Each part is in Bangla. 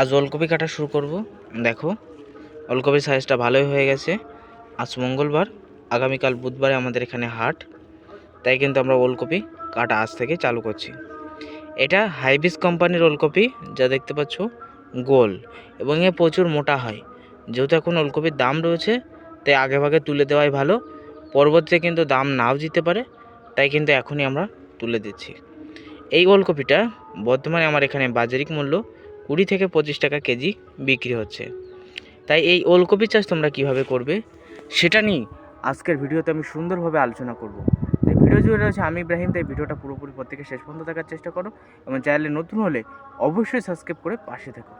আজ ওলকপি কাটা শুরু করব। দেখো, ওলকপির সাইজটা ভালোই হয়ে গেছে। আজ মঙ্গলবার, আগামীকাল বুধবারে আমাদের এখানে হাট। তাই কিন্তু আমরা ওলকপি কাটা আজ থেকে চালু করছি। এটা হাইবিস কোম্পানির ওলকপি, যা দেখতে পাচ্ছ, গোল এবং এ প্রচুর মোটা হয়। যেহেতু এখন ওলকপির দাম রয়েছে, তাই আগে ভাগে তুলে দেওয়াই ভালো। পরবর্তীতে কিন্তু দাম নাও দিতে পারে, তাই কিন্তু এখনই আমরা তুলে দিচ্ছি। এই ওলকপিটা বর্তমানে আমার এখানে বাজারিক মূল্য কুড়ি থেকে পঁচিশ টাকা কেজি বিক্রি হচ্ছে। তাই এই ওলকপি চাষ তোমরা কীভাবে করবে সেটা নিয়ে আজকের ভিডিওতে আমি সুন্দরভাবে আলোচনা করব। তাই ভিডিও জুড়ে রয়েছে আমি ইব্রাহিম, তাই ভিডিওটা পুরোপুরি প্রত্যেকে শেষ পর্যন্ত দেখার চেষ্টা করো এবং চ্যানেলে নতুন হলে অবশ্যই সাবস্ক্রাইব করে পাশে থেকো।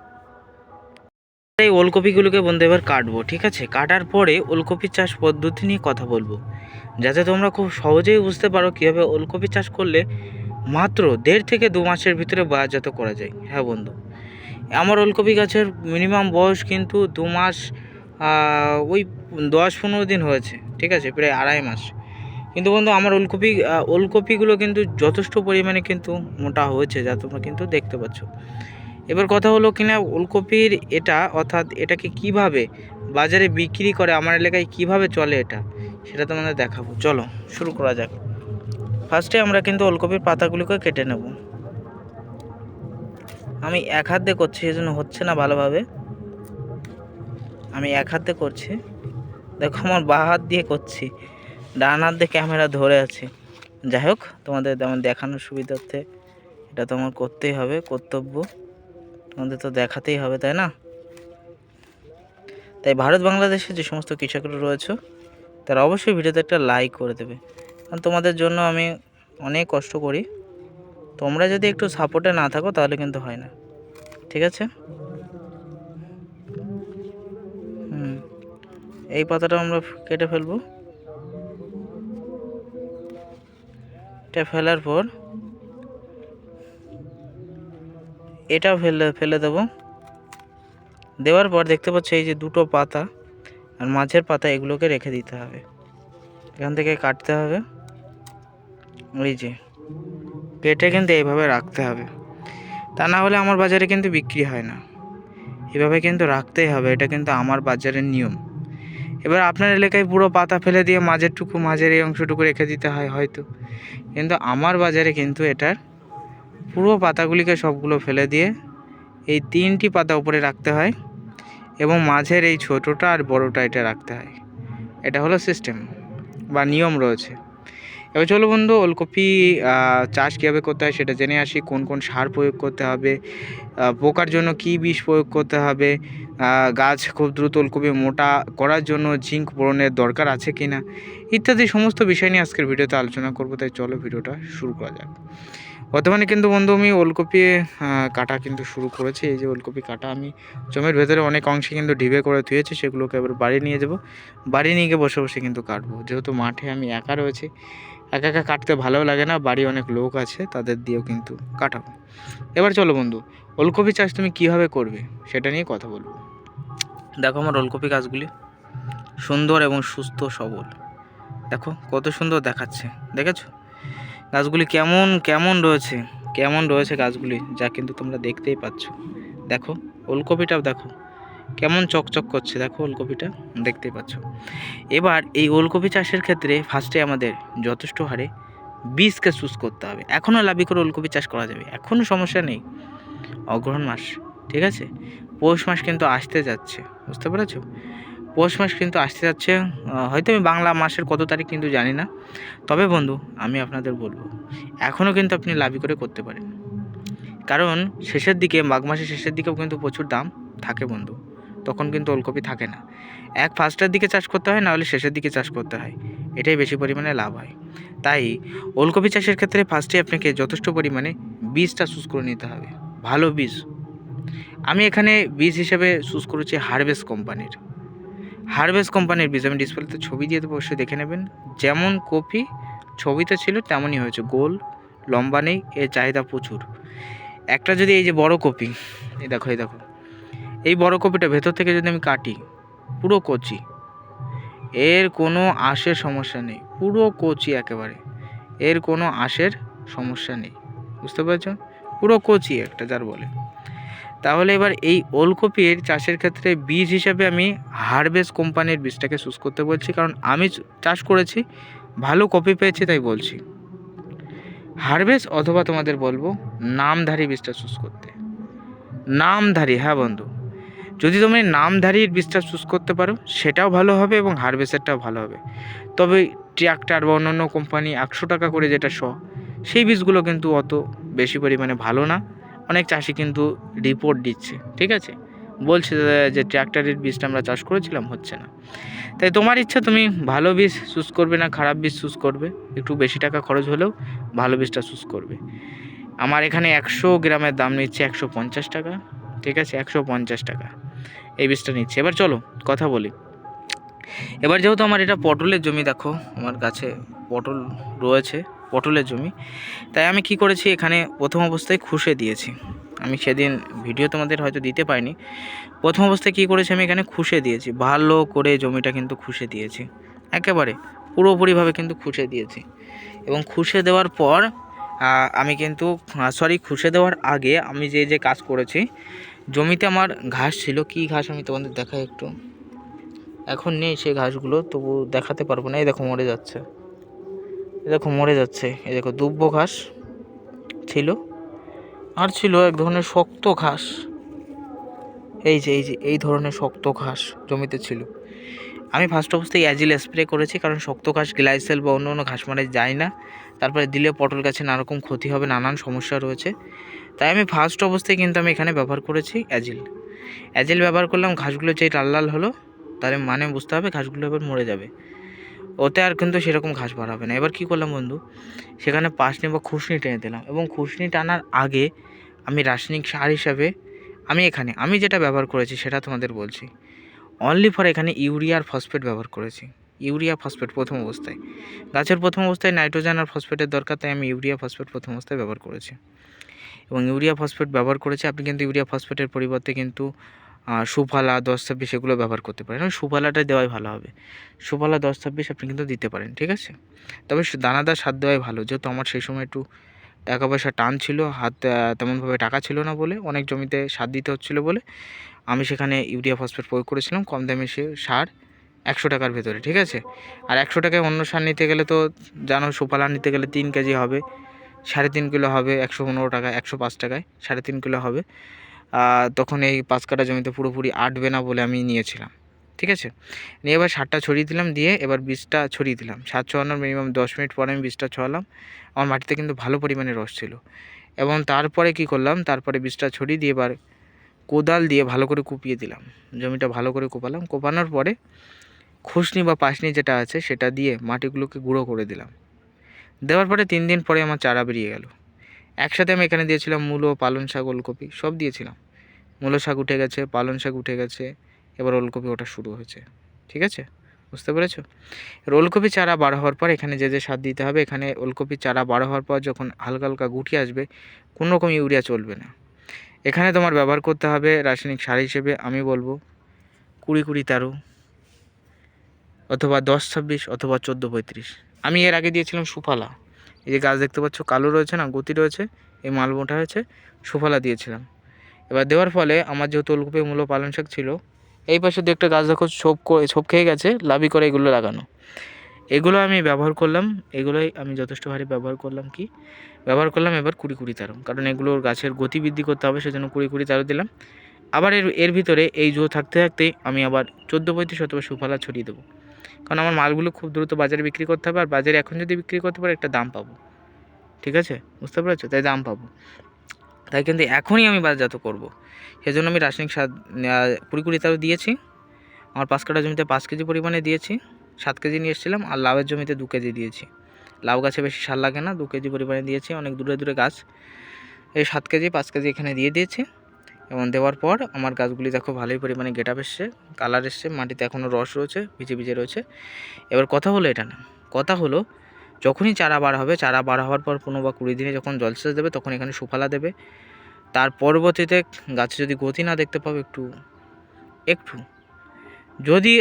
এই ওলকপিগুলোকে বন্ধু এবার কাটবো, ঠিক আছে? কাটার পরে ওলকপি চাষ পদ্ধতি নিয়ে কথা বলব। যাতে তোমরা খুব সহজেই বুঝতে পারো কীভাবে ওলকপি চাষ করলে মাত্র দেড় থেকে দু মাসের ভিতরে বাজারজাত করা যায়। হ্যাঁ বন্ধু। আমার ওলকপি গাছের মিনিমাম বয়স কিন্তু দু মাস ওই দশ পনেরো দিন হয়েছে, ঠিক আছে? প্রায় আড়াই মাস। কিন্তু বন্ধু, আমার ওলকপি ওলকপিগুলো কিন্তু যথেষ্ট পরিমাণে কিন্তু মোটা হয়েছে, যা তোমরা কিন্তু দেখতে পাচ্ছ। এবার কথা হলো কিনা ওলকপির এটা, অর্থাৎ এটাকে কীভাবে বাজারে বিক্রি করে, আমার এলাকায় কীভাবে চলে এটা, সেটা তোমাদের দেখাবো। চলো, শুরু করা যাক। ফার্স্টে আমরা কিন্তু ওলকপির পাতাগুলোকে কেটে নেব। আমি এক হাত করছি এই জন্য হচ্ছে না ভালোভাবে। আমি এক হাত করছি। দেখো আমার বা হাত দিয়ে করছি। ডান হাত দিয়ে ক্যামেরা ধরে আছে। যাই হোক, তোমাদের তেমন দেখানোর সুবিধার্থে এটা তো আমার করতেই হবে, কর্তব্য। তোমাদের তো দেখাতেই হবে, তাই না? তাই ভারত বাংলাদেশে যে সমস্ত কৃষকরা রয়েছে, তারা অবশ্যই ভিডিওতে একটা লাইক করে দেবে। কারণ তোমাদের জন্য আমি অনেক কষ্ট করি। তোমরা যদি একটু সাপোর্টে না থাকো, তাহলে কিন্তু হয় না। ঠিক আছে? হুম। এই পাতাটা আমরা কেটে ফেলব। এটা ফেলার পর এটা ফেলে ফেলে দেবো। দেওয়ার পর দেখতে পাচ্ছ এই যে দুটো পাতা আর মাঝের পাতা এগুলোকে রেখে দিতে হবে। এখান থেকে কাটতে হবে। এই যে। কেটে কিন্তু এইভাবে রাখতে হবে। তা না হলে আমার বাজারে কিন্তু বিক্রি হয় না। এভাবে কিন্তু রাখতেই হবে, এটা কিন্তু আমার বাজারের নিয়ম। এবার আপনার এলাকায় পুরো পাতা ফেলে দিয়ে মাঝেরটুকু, মাঝের এই অংশটুকু রেখে দিতে হয় হয়তো। কিন্তু আমার বাজারে কিন্তু এটার পুরো পাতাগুলিকে সবগুলো ফেলে দিয়ে এই তিনটি পাতা উপরে রাখতে হয় এবং মাঝের এই ছোটোটা আর বড়োটা এটা রাখতে হয়। এটা হলো সিস্টেম বা নিয়ম রয়েছে। এবার চলো বন্ধু, ওলকপি চাষ কীভাবে করতে হয় সেটা জেনে আসি। কোন কোন সার প্রয়োগ করতে হবে পোকার জন্য কি বিষ প্রয়োগ করতে হবে গাছ খুব দ্রুত ওলকপি মোটা করার জন্য জিঙ্ক বোরনের দরকার আছে কি না ইত্যাদি সমস্ত বিষয় নিয়ে আজকের ভিডিওতে আলোচনা করব। তাই চলো ভিডিওটা শুরু করা যাক। বর্তমানে কিন্তু বন্ধু আমি ওলকপি কাটা কিন্তু শুরু করেছি। এই যে ওলকপি কাটা আমি জমির ভেতরে অনেক অংশে কিন্তু ঢিবে করে ধুয়েছি, সেগুলোকে এবার বাড়ি নিয়ে যাব। বাড়ি নিয়ে গিয়ে বসে বসে কিন্তু কাটবো। যেহেতু মাঠে আমি একা রয়েছি, একা একা কাটতে ভালোও লাগে না, বাড়ি অনেক লোক আছে, তাদের দিয়েও কিন্তু কাটাবো। এবার চলো বন্ধু, ওলকপি চাষ তুমি কীভাবে করবে সেটা নিয়ে কথা বলব। দেখো আমার ওলকপি গাছগুলি সুন্দর এবং সুস্থ সবল। দেখো কত সুন্দর দেখাচ্ছে, দেখেছ? গাছগুলি কেমন কেমন রয়েছে? কেমন রয়েছে গাছগুলি, যা কিন্তু তোমরা দেখতেই পাচ্ছ। দেখো, ওলকপিটাও দেখো। কেমন চকচক করছে, দেখো ওলকপিটা, দেখতেই পাচ্ছ। এবার এই ওলকপি চাষের ক্ষেত্রে ফার্স্টে আমাদের যথেষ্ট হারে বীজকে চুজ করতে হবে। এখনও লাভি করে ওলকপি চাষ করা যাবে। এখনও সমস্যা নেই। অগ্রহণ মাস, ঠিক আছে? পৌষ মাস কিন্তু আসতে যাচ্ছে, বুঝতে পেরেছ? পৌষ মাস কিন্তু আসতে যাচ্ছে হয়তো আমি বাংলা মাসের কত তারিখ কিন্তু জানি না। তবে বন্ধু, আমি আপনাদের বলব এখনও কিন্তু আপনি লাভি করে করতে পারেন। কারণ শেষের দিকে, মাঘ মাসের শেষের দিকেও কিন্তু প্রচুর দাম থাকে বন্ধু, তখন কিন্তু ওলকপি থাকে না। এক ফার্স্টের দিকে চাষ করতে হয় নাহলে শেষের দিকে চাষ করতে হয়, এটাই বেশি পরিমাণে লাভ হয়। তাই ওলকপি চাষের ক্ষেত্রে ফার্স্টে আপনাকে যথেষ্ট পরিমাণে বীজটা চুজ করে নিতে হবে, ভালো বীজ। আমি এখানে বীজ হিসেবে চুজ করেছি হারভেস্ট কোম্পানির। হারভেস কোম্পানির বীজ আমি ডিসপ্লেতে ছবি দিয়ে দেবো, অবশ্যই দেখে নেবেন। যেমন কপি ছবিতে ছিল, তেমনই হয়েছে। গোল, লম্বা নেই, এর চাহিদা প্রচুর। একটা যদি এই যে বড় কপি, এই দেখো এই দেখো। এই বড় কপিটা ভেতর থেকে যদি আমি কাটি, পুরো কচি, এর কোনো আঁশের সমস্যা নেই। পুরো কচি একেবারে, এর কোনো আঁশের সমস্যা নেই। বুঝতে পেরেছ? পুরো কচি একটা, যার বলে। তাহলে এবার এই ওলকপির চাষের ক্ষেত্রে বীজ হিসাবে আমি হারভেস্ট কোম্পানির বীজটাকে চুজ করতে বলছি। কারণ আমি চাষ করেছি, ভালো কপি পেয়েছি তাই বলছি। হারভেস্ট অথবা তোমাদের বলব নামধারী বীজটা চুজ করতে। নামধারী হ্যাঁ বন্ধু। যদি তুমি নামধারীর বীজটা চুজ করতে পারো, সেটাও ভালো হবে এবং হারভেস্টারটাও ভালো হবে। তবে ট্র্যাক্টর বা অন্যান্য কোম্পানি একশো টাকা করে যেটা শ, সেই বীজগুলো কিন্তু অত বেশি পরিমাণে ভালো না। অনেক চাষি কিন্তু রিপোর্ট দিচ্ছে, ঠিক আছে? বলছে যে- ট্র্যাক্টরের বীজটা আমরা চাষ করেছিলাম, হচ্ছে না। তাই তোমার ইচ্ছা, তুমি ভালো বীজ চুজ করবে না, খারাপ বীজ চুজ করবে। একটু বেশি টাকা খরচ হলেও ভালো বীজটা চুজ করবে। আমার এখানে একশো গ্রামের দাম নিচ্ছে একশো পঞ্চাশ টাকা, ঠিক আছে? একশো পঞ্চাশ টাকা এই বীজটা নিচ্ছে। এবার চলো, কথা বলি। এবার যেহেতু আমার এটা পটলের জমি, দেখো, আমার কাছে পটল রয়েছে। পটলের জমি। তাই আমি কি করেছি, এখানে প্রথম অবস্থায় খুশে দিয়েছি। আমি সেদিন ভিডিও তোমাদের হয়তো দিতে পারিনি। প্রথম অবস্থায় কী করেছি, আমি এখানে খুশে দিয়েছি। ভালো করে জমিটা কিন্তু খুশে দিয়েছি। একেবারে পুরোপুরিভাবে কিন্তু খুশে দিয়েছি। এবং খুশে দেওয়ার পর আমি কিন্তু সরি খুশে দেওয়ার আগে আমি যে যে কাজ করেছি, জমিতে আমার ঘাস ছিল। কি ঘাস আমি তোমাদের দেখাই একটু। এখন নেই সেই ঘাসগুলো, তবু দেখাতে পারব না। এই দেখো, মরে যাচ্ছে। এই দেখো মরে যাচ্ছে। এ দেখো দুব্ব ঘাস ছিল। আর ছিল এক ধরনের শক্ত ঘাস। এই যে এই যে, এই ধরনের শক্ত ঘাস জমিতে ছিল। আমি ফার্স্ট অবস্থায় অ্যাজিল স্প্রে করেছি কারণ শক্ত ঘাস, গ্লাইসেল বা অন্য অন্য ঘাস মারে যায় না। তারপরে দিলে পটল গাছে নানারকম ক্ষতি হবে, নানান সমস্যা রয়েছে। তাই আমি ফার্স্ট অবস্থায় কিন্তু আমি এখানে ব্যবহার করেছি অ্যাজিল। অ্যাজিল ব্যবহার করলাম, ঘাসগুলো যেই লাল লাল হলো তার মানে বুঝতে হবে ঘাসগুলো এবার মরে যাবে। ওতে আর কিন্তু সেরকম ঘাস বাড়াবে না। এবার কি করলাম বন্ধু? সেখানে পাশনি বা খুশনি টেনে দিলাম এবং খুশনি টানার আগে আমি রাসায়নিক সার হিসাবে আমি এখানে, আমি যেটা ব্যবহার করেছি সেটা তোমাদের বলছি। অনলি ফর এখানে ইউরিয়া আর ফসফেট ব্যবহার করেছি। ইউরিয়া, ফসফেট প্রথম অবস্থায়। গাছের প্রথম অবস্থায় নাইট্রোজেন আর ফসফেটের দরকার, তাই আমি ইউরিয়া, ফসফেট প্রথম অবস্থায় ব্যবহার করেছি। এবং ইউরিয়া, ফসফেট ব্যবহার করেছি, আপনি কিন্তু ইউরিয়া, ফসফেটের পরিবর্তে কিন্তু সুফলা দশ ছাব্বিশ এগুলো ব্যবহার করতে পারেন। সুফলাটা দেওয়াই ভালো হবে। সুফলা দশ ছাব্বিশ আপনি কিন্তু দিতে পারেন, ঠিক আছে? তবে দানাদার সার দেওয়াই ভালো। যেহেতু আমার সেই সময় একটু টাকা পয়সা টান ছিল, হাত তেমনভাবে টাকা ছিল না বলে, অনেক জমিতে সার দিতে হচ্ছিল বলে, আমি সেখানে ইউরিয়া ফসফেট প্রয়োগ করেছিলাম, কম দামে সে সার একশো টাকার ভেতরে, ঠিক আছে? আর একশো টাকায় অন্য সার নিতে গেলে তো জানো, সুফলা নিতে গেলে তিন কেজি হবে, সাড়ে তিন কিলো হবে, একশো পনেরো টাকা, একশো পাঁচ টাকায়, সাড়ে তিন কিলো হবে। তখন এই পাঁচ কাটা জমিতে পুরোপুরি আটবে না বলে আমি নিয়েছিলাম, ঠিক আছে? নিয়ে এবার সারটা ছড়িয়ে দিলাম, দিয়ে এবার বীজটা ছড়িয়ে দিলাম। সার ছড়ানোর মিনিমাম দশ মিনিট পরে আমি বীজটা ছড়ালাম। আমার মাটিতে কিন্তু ভালো পরিমাণে রস ছিল। এবং তারপরে কি করলাম, তারপরে বীজটা ছড়িয়ে দিয়ে এবার কোদাল দিয়ে ভালো করে কুপিয়ে দিলাম। জমিটা ভালো করে কোপালাম। কোপানোর পরে খুশনি বা পাশনি যেটা আছে, সেটা দিয়ে মাটিগুলোকে গুঁড়ো করে দিলাম। দেওয়ার পরে তিন দিন পরে আমার চারা বেরিয়ে গেল। একসাথে আমি এখানে দিয়েছিলাম মূলো, পালং শাক, ওলকপি, সব দিয়েছিলাম। মূলো শাক উঠে গেছে, পালং শাক উঠে গেছে, এবার ওলকপি ওটা শুরু হয়েছে। ঠিক আছে? বুঝতে পেরেছ? ওলকপি চারা বড় হওয়ার পর এখানে যে যে সার দিতে হবে, এখানে ওলকপি চারা বড় হওয়ার পর যখন হালকা হালকা গুটি আসবে, কোনো রকম ইউরিয়া চলবে না। এখানে তোমার ব্যবহার করতে হবে রাসায়নিক সার হিসেবে, আমি বলব কুড়ি কুড়ি তেরো অথবা দশ ছাব্বিশ অথবা চোদ্দ পঁয়ত্রিশ। আমি এর আগে দিয়েছিলাম সুফালা। এই যে গাছ দেখতে পাচ্ছ, কালো রয়েছে না, গতি রয়েছে, এই মাল মোটা হয়েছে, সুফালা দিয়েছিলাম। এবার দেওয়ার ফলে আমার যেহেতু ওলকপি মূলো পালং শাক ছিল, এই পাশে দু একটা গাছ দেখো ছোপ করে, ছোপ খেয়ে গেছে লাভি করে এগুলো লাগানো। এগুলো আমি ব্যবহার করলাম, এগুলোই আমি যথেষ্ট হারে ব্যবহার করলাম কি? ব্যবহার করলাম এবার কুড়ি কুড়ি তেরো কারণ এগুলোর গাছের গতি বৃদ্ধি করতে হবে, সেজন্য কুড়ি কুড়ি তেরো দিলাম। আবার এর এর ভিতরে এই জো থাকতে থাকতেই আমি আবার চোদ্দ পঁয়ত্রিশ অথবা সুফলা ছড়িয়ে দেবো। কারণ আমার মালগুলো খুব দ্রুত বাজারে বিক্রি করতে হবে, আর বাজারে এখন যদি বিক্রি করতে পারে একটা দাম পাবো। ঠিক আছে? বুঝতে পেরেছ? তাই দাম পাবো। তাই কিন্তু এখনই আমি বাজারজাত করব। সেজন্য আমি রাসায়নিক সার কুড়ি কুড়ি তারও দিয়েছি। আমার পাঁচ কাঠা জমিতে পাঁচ কেজি পরিমাণে দিয়েছি। সাত কেজি নিয়ে এসেছিলাম আর লাউয়ের জমিতে দু কেজি দিয়েছি। লাউ গাছে বেশি সার লাগে না, দু কেজি পরিমাণে দিয়েছি। অনেক দূরে দূরে গাছ। এই সাত কেজি, পাঁচ কেজি এখানে দিয়ে দিয়েছি। এবং দেওয়ার পর আমার গাছগুলি দেখো ভালোই পরিমাণে গেট আপ এসছে কালার এসছে, মাটিতে এখনও রস রয়েছে, ভিজে ভিজে রয়েছে। এবার কথা হলো এটা না। কথা হলো যখনই চারা বার হবে, চারা বার হওয়ার পর পনেরো বা কুড়ি দিনে যখন জলসেচ দেবে, তখন এখানে সুফলা দেবে। তার পরবর্তীতে গাছে যদি গতি না দেখতে পাবে একটু একটু, যদি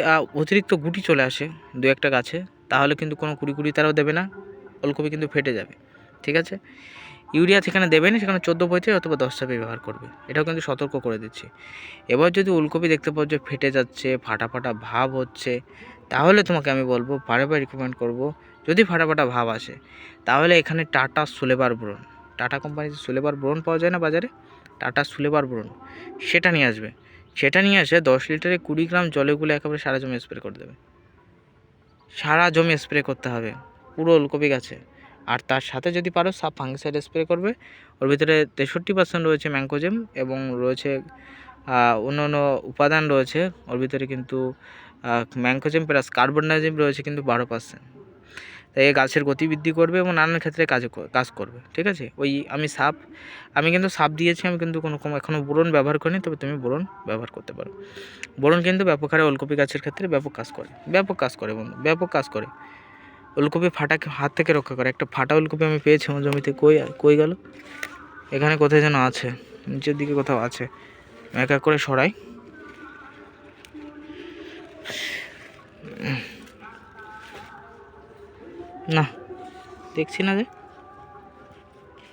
অতিরিক্ত গুটি চলে আসে দু একটা গাছে, তাহলে কিন্তু কোনো কুড়ি কুড়ি তারাও দেবে না, ওলকপি কিন্তু ফেটে যাবে, ঠিক আছে? ইউরিয়া সেখানে দেবে না, সেখানে চোদ্দ পঁয়ত্রিশ অথবা দশ ছাব্বিশ ব্যবহার করবে, এটাও কিন্তু সতর্ক করে দিচ্ছি। এবার যদি উলকপি দেখতে পাওয়া যে ফেটে যাচ্ছে ফাটা ফাটা ভাব হচ্ছে তাহলে তোমাকে আমি বলব বারে বারে রিকমেন্ড করব, যদি ফাটা ফাটা ভাব আসে, তাহলে এখানে টাটা সুলেবার ব্রোন টাটা কোম্পানির সুলেবার ব্রোন পাওয়া যায় না বাজারে? টাটা সুলেবার ব্রোন সেটা নিয়ে আসবে। সেটা নিয়ে এসে দশ লিটারে কুড়ি গ্রাম জলে গুলে একেবারে সারা জমি স্প্রে করে দেবে। সারা জমি স্প্রে করতে হবে। পুরো ওলকপি গাছে। আর তার সাথে যদি পারো সাপ ফাঙ্গিসাইড স্প্রে করবে। ওর ভিতরে তেষট্টি পার্সেন্ট রয়েছে ম্যাঙ্কোজেম এবং রয়েছে অন্য অন্য উপাদান রয়েছে। ওর ভিতরে কিন্তু ম্যাঙ্কোজেম প্লাস কার্বনাইজেম রয়েছে কিন্তু বারো পার্সেন্ট তাই এই গাছের গতিবৃদ্ধি করবে এবং নানান ক্ষেত্রে কাজে কাজ করবে, ঠিক আছে? ওই আমি সাপ, আমি কিন্তু সাপ দিয়েছি, আমি কিন্তু কোনো এখনও বোরন ব্যবহার করিনি, তবে তুমি বোরন ব্যবহার করতে পারো। বোরন কিন্তু ব্যাপক হারে ওলকপি গাছের ক্ষেত্রে ব্যাপক কাজ করে, ব্যাপক কাজ করে বন্ধু, ব্যাপক কাজ করে। ওলকপি ফাটাকে হাত থেকে রক্ষা করে, একটা ফাটা ওলকপি আমি পেয়েছি আমার জমিতে, কই কই গেল? এখানে কোথায় যেন আছে, নিচের দিকে কোথাও আছে। এক এক করে সরাই। না, দেখছি না যে।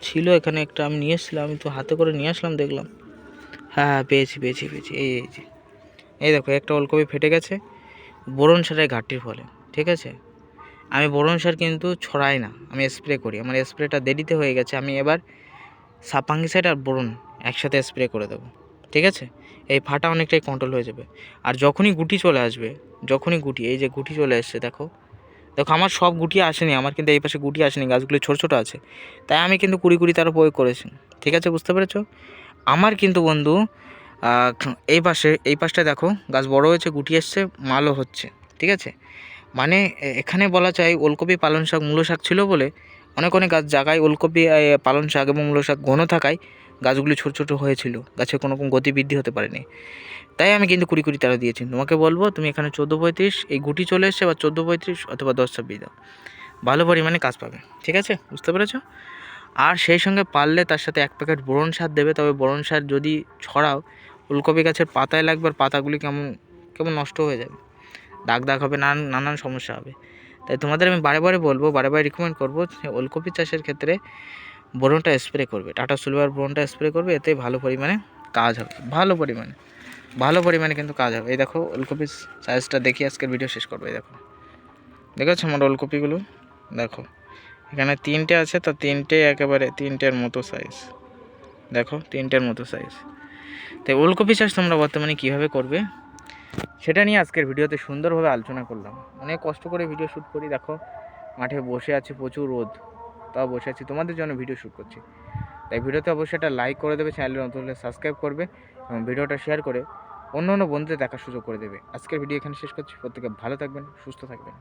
ছিল এখানে একটা, আমি নিয়ে এসেছিলাম, আমি তো হাতে করে নিয়ে আসলাম, দেখলাম। হ্যাঁ হ্যাঁ পেয়েছি পেয়েছি পেয়েছি, এই এই যে। এই দেখো, একটা ওলকপি ফেটে গেছে, বোরন সারের ঘাটতির ফলে, ঠিক আছে? আমি বোরন সার কিন্তু ছড়াই না, আমি স্প্রে করি, আমার স্প্রেটা দেরিতে হয়ে গেছে, আমি এবার সাপাঙ্গিসাইড আর বোরন একসাথে স্প্রে করে দেবো, ঠিক আছে? এই ফাটা অনেকটাই কন্ট্রোল হয়ে যাবে। আর যখনই গুটি চলে আসবে, যখনই গুটি, এই যে গুটি চলে আসছে দেখো। দেখো, আমার সব গুটি আসেনি, আমার কিন্তু এই পাশে গুটি আসেনি, গাছগুলি ছোটো ছোটো আছে। তাই আমি কিন্তু কুড়ি কুড়ি তারা প্রয়োগ করেছি। ঠিক আছে, বুঝতে পেরেছ? আমার কিন্তু বন্ধু এই পাশে, এই পাশটা দেখো, গাছ বড় হয়েছে, গুটি এসছে, মালও হচ্ছে। ঠিক আছে? মানে এখানে বলা যায় ওলকপি পালন শাক মূলো শাক ছিল বলে অনেক অনেক গাছ জায়গায় ওলকপি পালন শাক এবং মূলো শাক ঘন থাকায় গাছগুলি ছোটো ছোটো হয়েছিল। গাছের কোনো রকম গতিবৃদ্ধি হতে পারেনি। তাই আমি কিন্তু কুড়ি কুড়ি তারা দিয়েছি। তোমাকে বলব, তুমি এখানে চোদ্দ পঁয়ত্রিশ, এই গুটি চলে এসছে বা চোদ্দ পঁয়ত্রিশ অথবা দশ ছাব্বিশ দাও। ভালো পরিমাণে কাজ পাবে, ঠিক আছে? বুঝতে পেরেছ? আর সেই সঙ্গে পারলে তার সাথে এক প্যাকেট বোরন সার দেবে। তবে বোরন সার যদি ছড়াও, ফুলকপি গাছের পাতায় লাগবে আর পাতাগুলি কেমন কেমন নষ্ট হয়ে যাবে। দাগ দাগ হবে নানান নানান সমস্যা হবে। তাই তোমাদের আমি বারে বারে বলব, বারে বারে রিকমেন্ড করব ওলকপি চাষের ক্ষেত্রে বোরনটা স্প্রে করবে। টাটা সিলভার বোরনটা স্প্রে করবে, এতে ভালো পরিমাণে কাজ হবে। ভালো পরিমাণে ভালো পরিমাণে কিন্তু কাজ হবে। এই দেখো ওলকপির সাইজটা দেখি, আজকের ভিডিও শেষ করব, এই দেখো। দেখেছ আমার ওলকপিগুলো? দেখো, এখানে তিনটে আছে, তো তিনটে একেবারে তিনটের মতো সাইজ দেখো, তিনটের মতো সাইজ তাই ওলকপি চাষ তোমরা বর্তমানে কীভাবে করবে? সেটা নিয়ে আজকের ভিডিওতে সুন্দরভাবে আলোচনা করলাম। অনেক কষ্ট করে ভিডিও শ্যুট করি, দেখো, মাঠে বসে আছে, প্রচুর রোদ। তাও বসে আছি। তোমাদের জন্য ভিডিও শ্যুট করছি। তাই ভিডিওতে অবশ্যই একটা লাইক করে দেবে চ্যানেলের নতুন হলে সাবস্ক্রাইব করবে এবং ভিডিওটা শেয়ার করে অন্য অন্য বন্ধুদের দেখার সুযোগ করে দেবে। আজকের ভিডিও এখানে শেষ করছি। প্রত্যেকে ভালো থাকবেন, সুস্থ থাকবেন।